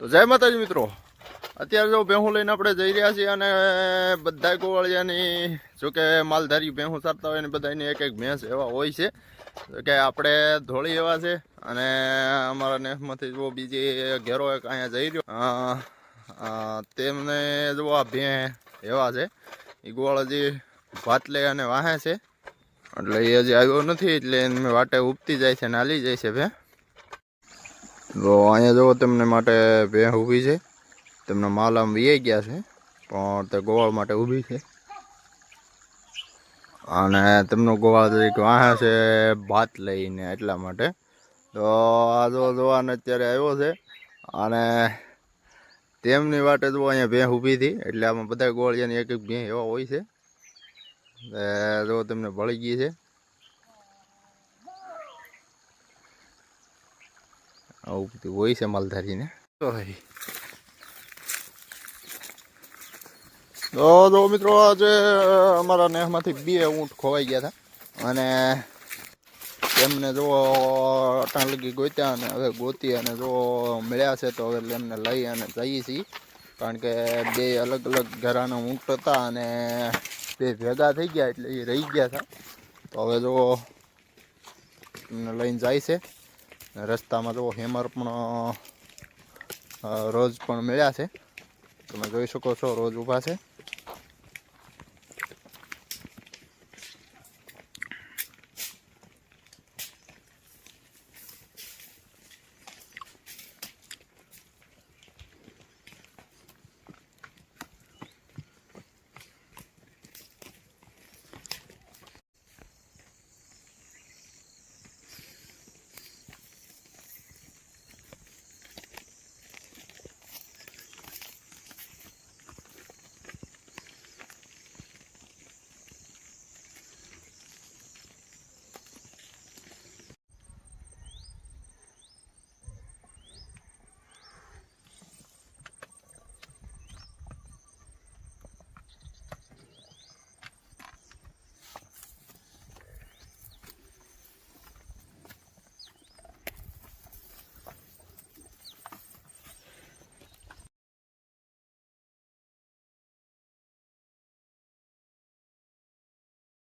તો જય માતાજી મિત્રો. અત્યારે જો ભેહું લઈને આપણે જઈ રહ્યા છીએ અને બધા ગોવાળિયાની જો કે માલધારી ભેહું ચારતા હોય ને બધાની એક એક ભેંસ એવા હોય છે. કે આપણે ધોળી એવા છે અને અમારા નેફમાંથી જો બીજી ઘેરો એક અહીંયા જઈ રહ્યો. તેમને જો આ ભે એવા છે. એ ગોવાળ હજી ભાત લે અને વાહે છે. એટલે એ હજી આવ્યો નથી એટલે એમને વાટે ઉપતી જાય છે નાલી જાય છે ભે. તો અહીંયા જુઓ તેમને માટે ભેં ઊભી છે. તેમના માલ આમ વીઆઈ ગયા છે, પણ તે ગોવાળ માટે ઊભી છે. અને તેમનો ગોવાળ તરીકે વાહે છે, ભાત લઈને એટલા માટે. તો આ જો જોવાને અત્યારે આવ્યો છે, અને તેમની વાટે જો અહીંયા ભેં ઊભી હતી, એટલે આમાં બધા ગોળિયાની એક એક ભેં એવા હોય છે. જો તેમને ભળી ગઈ છે. આવું બધું હોય છે માલધારીને. તો તો જો મિત્રો આજે અમારા નેહમાંથી બે ઊંટ ખોવાઈ ગયા હતા. અને એમને જો અટાણ લગી ગોત્યા અને હવે ગોતી અને જો મળ્યા છે તો હવે એમને લઈ અને જઈએ છીએ. કારણ કે બે અલગ અલગ ઘરાના ઊંટ હતા અને બે ભેગા થઈ ગયા એટલે એ રહી ગયા હતા. તો હવે જો એમને લઈને જાય છે. રસ્તામાં જો હેમર પણ રોજ પણ મળ્યા છે. તમે જોઈ શકો છો, રોજ ઊભા છે.